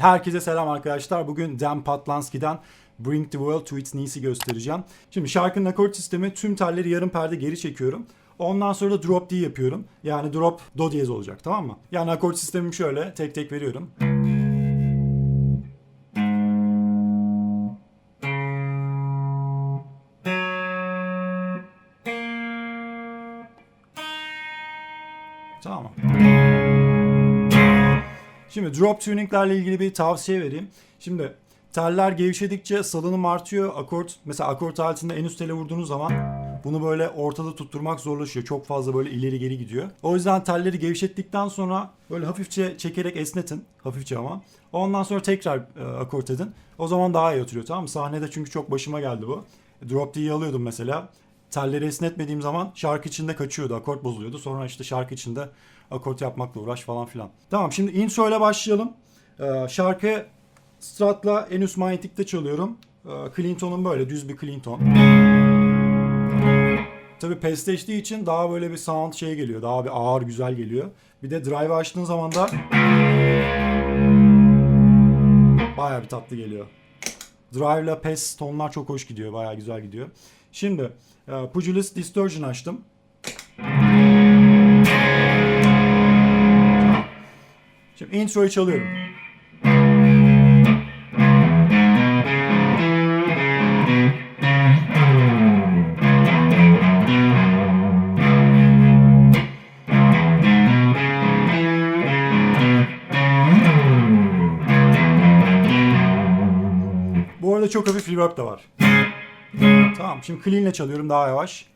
Herkese selam arkadaşlar. Bugün Dan Patlansky'den Bring the World to Its Knees'i göstereceğim. Şimdi şarkının akort sistemi tüm telleri yarım perde geri çekiyorum. Ondan sonra da drop D yapıyorum. Yani drop do diyez olacak tamam mı? Yani akort sistemim şöyle tek tek veriyorum. Tamam Şimdi drop tuninglerle ilgili bir tavsiye vereyim. Şimdi teller gevşedikçe salınım artıyor. Akort mesela akort aletinde en üst tele vurduğunuz zaman bunu böyle ortada tutturmak zorlaşıyor. Çok fazla böyle ileri geri gidiyor. O yüzden telleri gevşettikten sonra böyle hafifçe çekerek esnetin. Hafifçe ama. Ondan sonra tekrar e, akort edin. O zaman daha iyi oturuyor tamam mı? Sahnede çünkü çok başıma geldi bu. Drop D'yi alıyordum mesela. Telleri esnetmediğim zaman şarkı içinde kaçıyordu. Akort bozuluyordu. Sonra işte şarkı içinde akort yapmakla uğraş falan filan. Tamam şimdi intro ile başlayalım. Ee, şarkı Strat'la en üst manyetikte çalıyorum. Ee, Clinton'un böyle düz bir Clinton. Tabi pesteştiği için daha böyle bir sound şey geliyor. Daha bir ağır güzel geliyor. Bir de drive açtığın zaman da baya bir tatlı geliyor. Drive ile pes tonlar çok hoş gidiyor. Baya güzel gidiyor. Şimdi e, Pugilist Distortion açtım. Şimdi introyu çalıyorum. Bu arada çok hafif reverb de var. Tamam şimdi clean ile çalıyorum daha yavaş.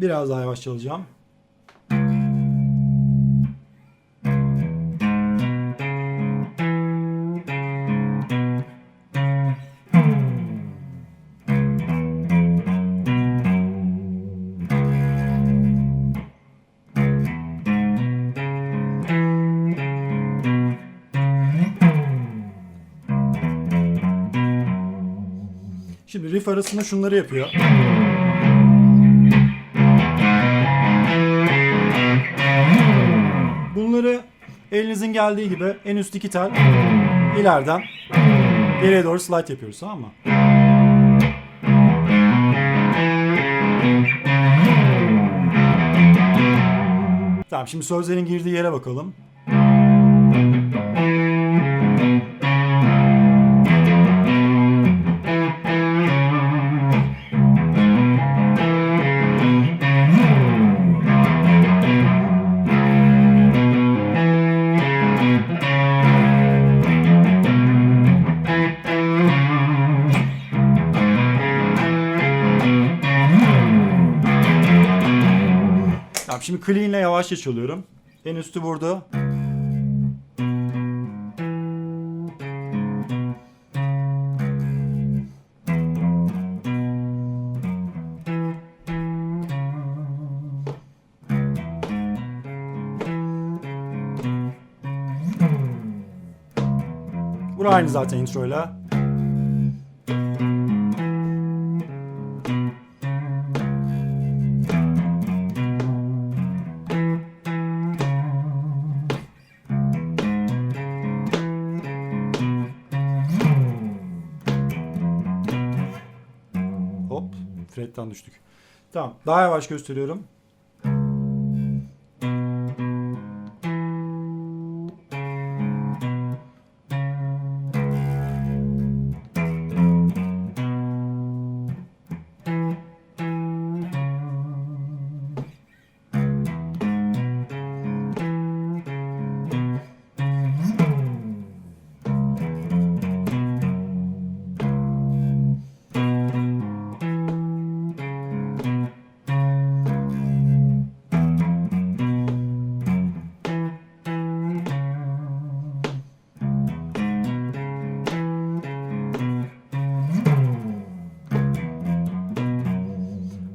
Biraz daha yavaş çalacağım. Şimdi riff arasında şunları yapıyor. Bunları elinizin geldiği gibi en üst iki tel ileriden geriye doğru slide yapıyoruz tamam mı? Tamam şimdi sözlerin girdiği yere bakalım. Şimdi clean ile yavaşça çalıyorum. En üstü burada. Bura aynı zaten introyla. Fret'ten düştük. Tamam. Daha yavaş gösteriyorum.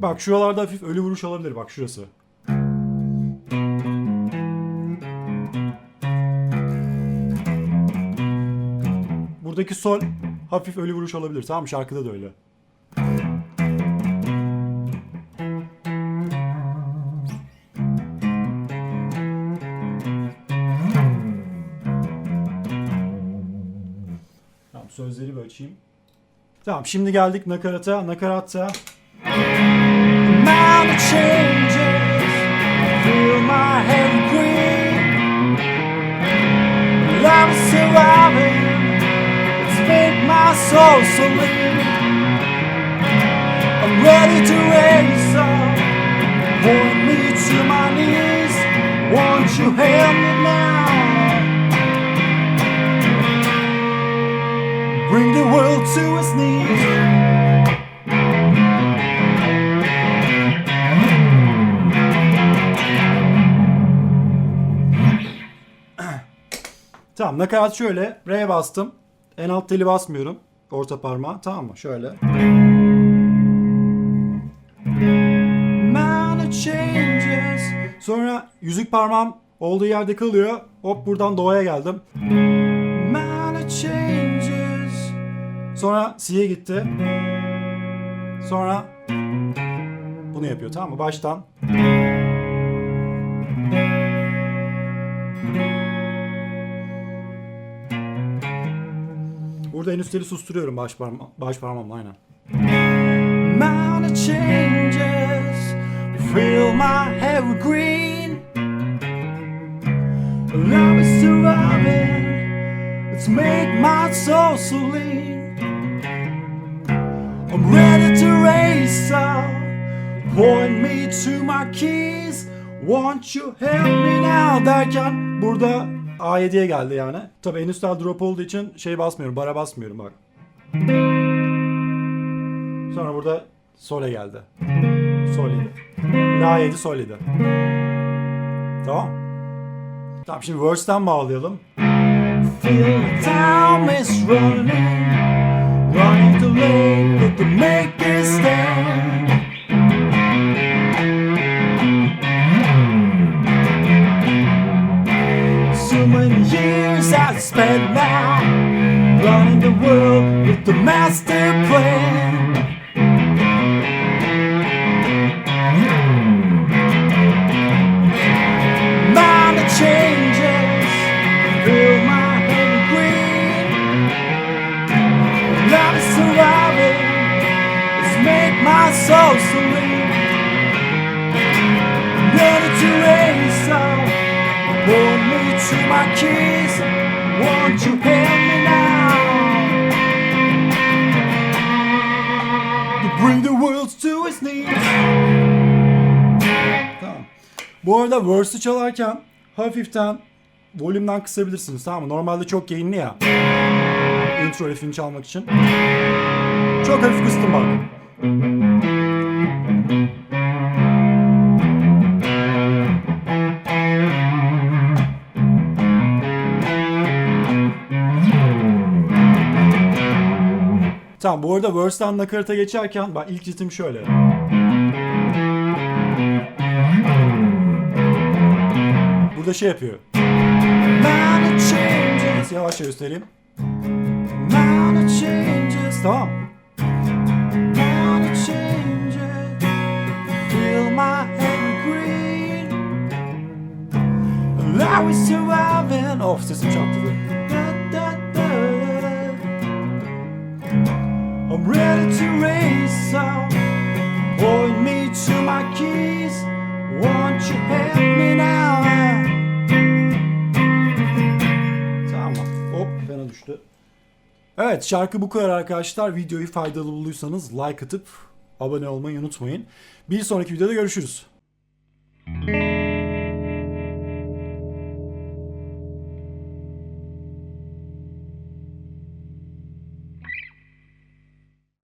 Bak şuralarda hafif ölü vuruş olabilir bak şurası. Buradaki sol hafif ölü vuruş olabilir. Tamam şarkıda da öyle. Tamam sözleri bir açayım. Tamam şimdi geldik nakarata. Nakaratta Amount of changes fill my head green. Love is surviving. It's made my soul so lean. I'm ready to raise up. Point me to my knees. Won't you help me now? Bring the world to its knees. Tamam nakarat şöyle. R'ye bastım. En alt teli basmıyorum. Orta parmağı. Tamam mı? Şöyle. Sonra yüzük parmağım olduğu yerde kalıyor. Hop buradan doğaya geldim. Sonra C'ye gitti. Sonra bunu yapıyor tamam mı? Baştan. Burada en üstleri susturuyorum baş, parma baş parmağımla aynen. Changes fill my hair with green. Love is surviving. Let's make my soul so lean. I'm ready to race up. Point me to my keys. Won't you help me now derken burada A7'ye geldi yani. Tabii en üstel drop olduğu için şey basmıyorum, bara basmıyorum bak. Sonra burada sole geldi. Sol'ydi. La 7 sol'ydi. Tamam. Tamam şimdi verse'den bağlayalım. Feel the time is running Running too late to make it stand the master plan. Mind changes Fill my head with green Love is surviving Let's make my soul serene Ready to raise up Pull me to my keys Bu arada verse'ü çalarken hafiften volümden kısabilirsiniz tamam mı? Normalde çok yayınlı ya. Intro riffini çalmak için. Çok hafif kıstım bak. Tamam bu arada verse'den nakarata geçerken bak ilk ritim şöyle. Burada şey yapıyor. Changes. Yavaşça göstereyim. Tamam. Of sesim çatladı. I'm ready to race out. Point me to my keys. Won't you help me now? düştü. Evet şarkı bu kadar arkadaşlar. Videoyu faydalı bulduysanız like atıp abone olmayı unutmayın. Bir sonraki videoda görüşürüz. Müzik